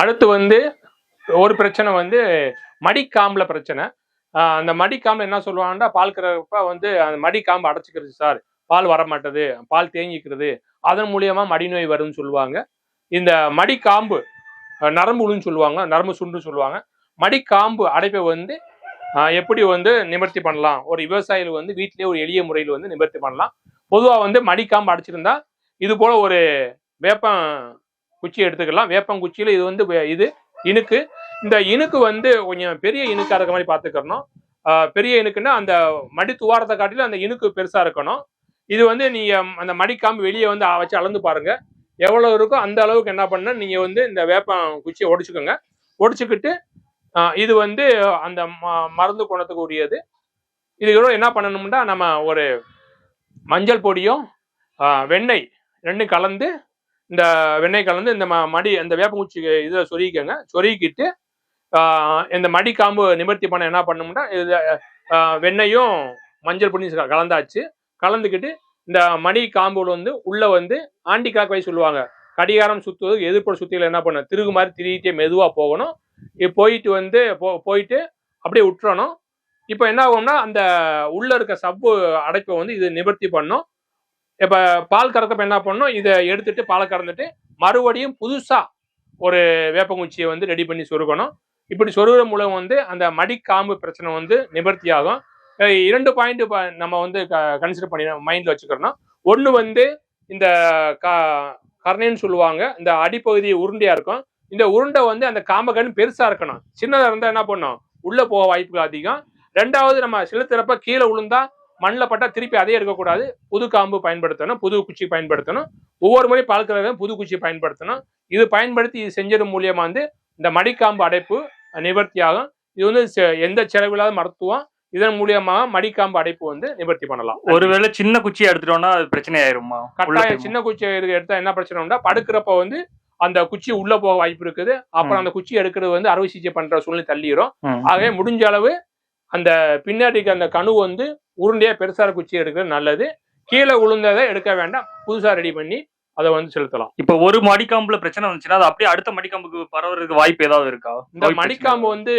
அடுத்து வந்து ஒரு பிரச்சனை வந்து மடிக்காம்புல பிரச்சனை. அந்த மடிக்காம்பு என்ன சொல்லுவாங்கன்னா பால் கறப்ப வந்து அந்த மடிக்காம்பு அடைச்சிக்கிறது சார். பால் வர மாட்டேது பால் தேங்கிக்கிறது. அதன் மூலியமா மடிநோய் வரும்னு சொல்லுவாங்க. இந்த மடிக்காம்பு நரம்புழுன்னு நரம்புன்னு சொல்லுவாங்க நரம்பு சுண்டு சொல்லுவாங்க. மடிக்காம்பு அடைப்பை வந்து எப்படி வந்து நிவர்த்தி பண்ணலாம்? ஒரு விவசாயிகள் வந்து வீட்டிலேயே ஒரு எளிய முறையில் வந்து நிவர்த்தி பண்ணலாம். பொதுவாக வந்து மடிக்காம்பு அடைச்சிருந்தா இது போல ஒரு வேப்பம் குச்சி எடுத்துக்கலாம். வேப்பங்குச்சியில் இது வந்து இது இனுக்கு இந்த இனுக்கு வந்து கொஞ்சம் பெரிய இனுக்காக இருக்கிற மாதிரி பார்த்துக்கறணும். பெரிய இனுக்குன்னா அந்த மடி துவாரத்தை காட்டிலும் அந்த இனுக்கு பெருசாக இருக்கணும். இது வந்து நீங்கள் அந்த மடிக்காம்பு வெளியே வந்து வச்சு அளந்து பாருங்கள் எவ்வளோ இருக்கோ அந்த அளவுக்கு என்ன பண்ண நீங்கள் வந்து இந்த வேப்பம் குச்சியை ஒடிச்சுக்கோங்க. ஒடிச்சுக்கிட்டு இது வந்து அந்த ம- மருந்து குணத்துக்கு உரியது. இதுக்கு என்ன பண்ணணும்னா நம்ம ஒரு மஞ்சள் பொடியும் வெண்ணெய் ரெண்டும் கலந்து இந்த வெண்ணெய் கலந்து இந்த ம- மடி அந்த வேப்பங்குச்சி இதில் சொருகிக்கோங்க. சொருகிக்கிட்டு இந்த இந்த மடிக்காம்பு நிவர்த்தி பண்ண என்ன பண்ணோம்னா இது வெண்ணையும் வெண்ணெயும் மஞ்சள் பொடி கலந்தாச்சு. கலந்துக்கிட்டு இந்த மடி காம்புல வந்து உள்ளே வந்து ஆண்டி கிளாக் சொல்லுவாங்க. கடிகாரம் சுற்றுவது எதிர்ப்புற சுத்தியில என்ன பண்ண திருகு மாதிரி திரிகிட்டே மெதுவாக போகணும். இப்போ போயிட்டு வந்து போ- போயிட்டு அப்படியே விட்டுறணும் இப்போ என்ன ஆகும்னா அந்த உள்ளே இருக்க சப்பு அடைப்பை வந்து இது நிவர்த்தி பண்ணும். இப்போ பால் கறக்கப்ப என்ன பண்ணணும்? இதை எடுத்துட்டு பாலை கறந்துட்டு மறுபடியும் புதுசாக ஒரு வேப்பங்குச்சியை வந்து ரெடி பண்ணி சொருகணும். இப்படி சொருகிற மூலம் வந்து அந்த மடிக்காம்பு பிரச்சனை வந்து நிவர்த்தி ஆகும் இரண்டு பாயிண்ட் நம்ம வந்து கன்சிடர் பண்ணி மைண்டில் வச்சுக்கிறோம் ஒன்று வந்து இந்த க கர்ணைன்னு சொல்லுவாங்க. இந்த அடிப்பகுதி உருண்டையாக இருக்கும். இந்த உருண்டை வந்து அந்த காம்பகன் பெருசாக இருக்கணும். சின்னதாக இருந்தால் என்ன பண்ணும்? உள்ளே போக வாய்ப்புகள் அதிகம். ரெண்டாவது நம்ம செலுத்துறப்ப கீழே விழுந்தா மண்ணில் பட்டா திருப்பி அதே எடுக்கக்கூடாது. புது காம்பு பயன்படுத்தணும் புது குச்சி பயன்படுத்தணும். ஒவ்வொரு முறை பால் கறவை புது குச்சி பயன்படுத்தணும். இது பயன்படுத்தி இது செஞ்சது மூலியமா வந்து இந்த மடிக்காம்பு அடைப்பு நிவர்த்தி ஆகும். இது வந்து எந்த செலவில்லாத மருத்துவம். இதன் மூலியமாக மடிக்காம்பு அடைப்பு வந்து நிவர்த்தி பண்ணலாம். ஒருவேளை சின்ன குச்சி எடுத்துட்டோம்னா அது பிரச்சனை ஆயிருமா கட்டாயம்? சின்ன குச்சி எடுத்தா என்ன பிரச்சனைனா படுக்கிறப்ப வந்து அந்த குச்சி உள்ள போக வாய்ப்பு இருக்குது. அப்புறம். அந்த குச்சி எடுக்கிறது வந்து அறுவை சிகிச்சை பண்ற சூழ்நிலை தள்ளிடும். ஆகவே முடிஞ்ச அளவு அந்த பின்னாடிக்கு அந்த கணு வந்து உருண்டையா பெருசா இருக்க குச்சி எடுக்கிறது நல்லது. கீழே விழுந்ததை எடுக்க வேண்டாம். புதுசா ரெடி பண்ணி அதை வந்து செலுத்தலாம். இப்ப ஒரு மடிக்காம்புல பிரச்சனை வந்துச்சுன்னா அது அப்படியே அடுத்த மடிக்காம்புக்கு பரவறதுக்கு வாய்ப்பு ஏதாவது இருக்கா? இந்த மடிக்காம்பு வந்து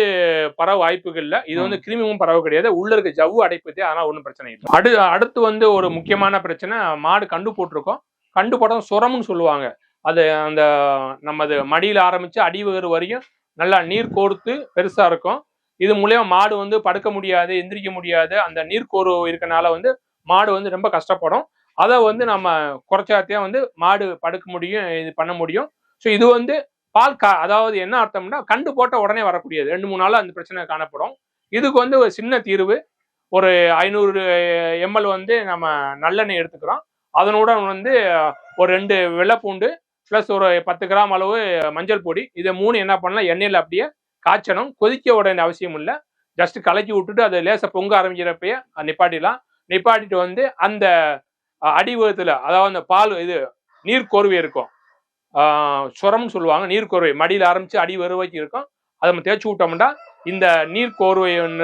பரவ வாய்ப்புகள் இல்ல. இது வந்து கிருமியும் பரவ கிடையாது. உள்ள இருக்க ஜவ்வு அடைப்புதே அதனால ஒன்றும் பிரச்சனை இல்லை. அடு அடுத்து வந்து ஒரு முக்கியமான பிரச்சனை மாடு கண்டு போட்டிருக்கோம். கண்டு போட்டோம் சுரம்னு சொல்லுவாங்க. அது அந்த நமது மடியில ஆரம்பிச்சு அடிவகர் வரையும் நல்லா நீர் கோர்த்து பெருசா இருக்கும். இது மூலயமா மாடு வந்து படுக்க முடியாது எந்திரிக்க முடியாது. அந்த நீர் இருக்கனால வந்து மாடு வந்து ரொம்ப கஷ்டப்படும். அதை வந்து நம்ம குறைச்சாத்தையும் வந்து மாடு படுக்க முடியும் இது பண்ண முடியும். ஸோ இது வந்து பால் கா அதாவது என்ன அர்த்தம்னா கண்டு போட்ட உடனே வரக்கூடியது. ரெண்டு மூணு நாள் அந்த பிரச்சனை காணப்படும். இதுக்கு வந்து ஒரு சின்ன தீர்வு. ஒரு ஐநூறு எம்எல் வந்து நம்ம நல்லெண்ணெய் எடுத்துக்கிறோம். அதனுடன் வந்து ஒரு ரெண்டு வெள்ளைப்பூண்டு ப்ளஸ் ஒரு பத்து கிராம் அளவு மஞ்சள் பொடி. இதை மூணு என்ன பண்ணலாம்? எண்ணெயில் அப்படியே காய்ச்சணும் கொதிக்க உடனே அவசியம் இல்லை. ஜஸ்ட் கலக்கி விட்டுட்டு அதை லேசாக பொங்க ஆரம்பிக்கிறப்பயே அதை நிப்பாட்டிடலாம். நிப்பாட்டிட்டு வந்து அந்த அடிவகத்தில் அதாவது அந்த பால் இது நீர்க்கோர்வை இருக்கும். சுரம்னு சொல்லுவாங்க நீர்க்கோர்வை. மடியில் ஆரம்பிச்சு அடி வருவாய்க்கு இருக்கும். அதை நம்ம தேய்ச்சி விட்டோம்னா இந்த நீர்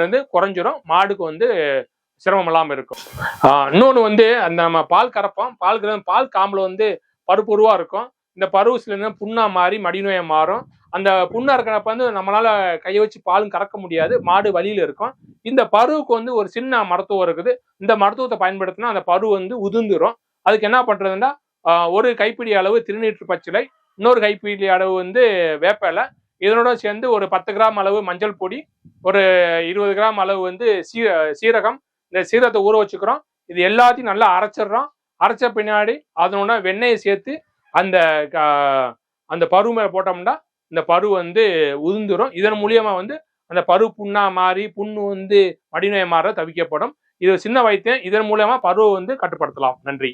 வந்து குறைஞ்சிரும். மாடுக்கு வந்து சிரமம் இல்லாமல் இருக்கும். இன்னொன்று வந்து அந்த நம்ம பால் கறப்போம். பால் கற பால் காம்பில் வந்து பருப்புருவா இருக்கும். இந்த பருவசில சில நேரம் புண்ணா மாறி மடிநோயை மாறும். அந்த புண்ணா இருக்கிறப்ப வந்து நம்மளால கையை வச்சு பாலும் கறக்க முடியாது. மாடு வழியில் இருக்கும். இந்த பருவுக்கு வந்து ஒரு சின்ன மருத்துவம் இருக்குது. இந்த மருத்துவத்தை பயன்படுத்தினா அந்த பரு வந்து உதிர்ந்துரும். அதுக்கு என்ன பண்றதுன்னா ஒரு கைப்பிடி அளவு திருநீற்று பச்சிலை இன்னொரு கைப்பிடி அளவு வந்து வேப்ப இலை இதனோட சேர்ந்து ஒரு பத்து கிராம் அளவு மஞ்சள் பொடி ஒரு இருபது கிராம் அளவு வந்து சீ சீரகம். இந்த சீரகத்தை ஊற வச்சுக்கிறோம். இது எல்லாத்தையும் நல்லா அரைச்சிடுறோம். அரைச்ச பின்னாடி அதனோட வெண்ணெயை சேர்த்து அந்த அந்த பரு மேலே போட்டோம்னா இந்த பரு வந்து உதிர்ந்துடும் இதன் மூலியமா வந்து அந்த பரு புண்ணா மாறி புண்ணு வந்து மடிநோய் மாற தவிக்கப்படும். இது சின்ன வைத்தியம் இதன் மூலமா பருவை வந்து கட்டுப்படுத்தலாம். நன்றி.